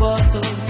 bottle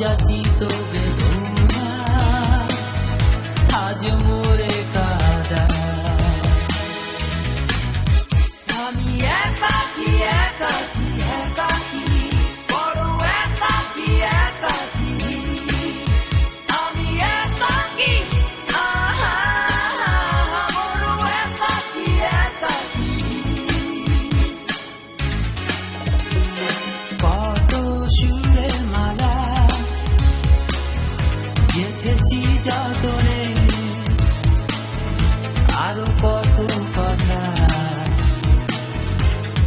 যাচিত বে কি যতনে আরও কত কথা,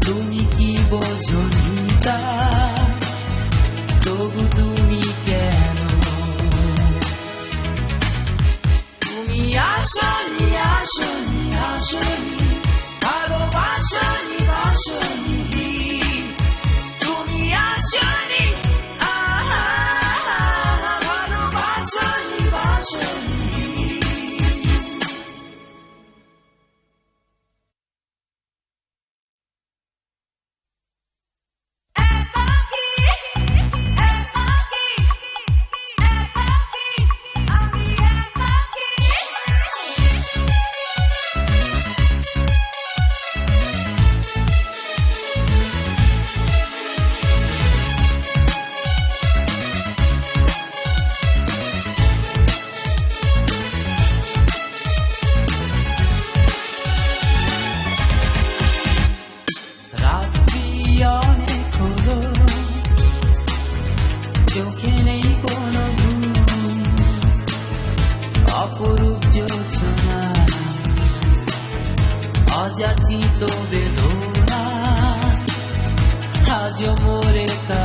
তুমি কি বোঝো নিতা তবু তুমি কেন? তুমি আসনি আসনি আসনি। হলো চোখে নেই কোনো ঘুম অপরূপ যোচনা অযাচিত বেদনা আজ মোরে কা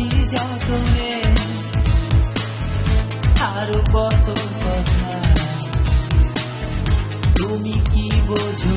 বাঁচি যতনে আরও কত কথা। তুমি কি বোঝো?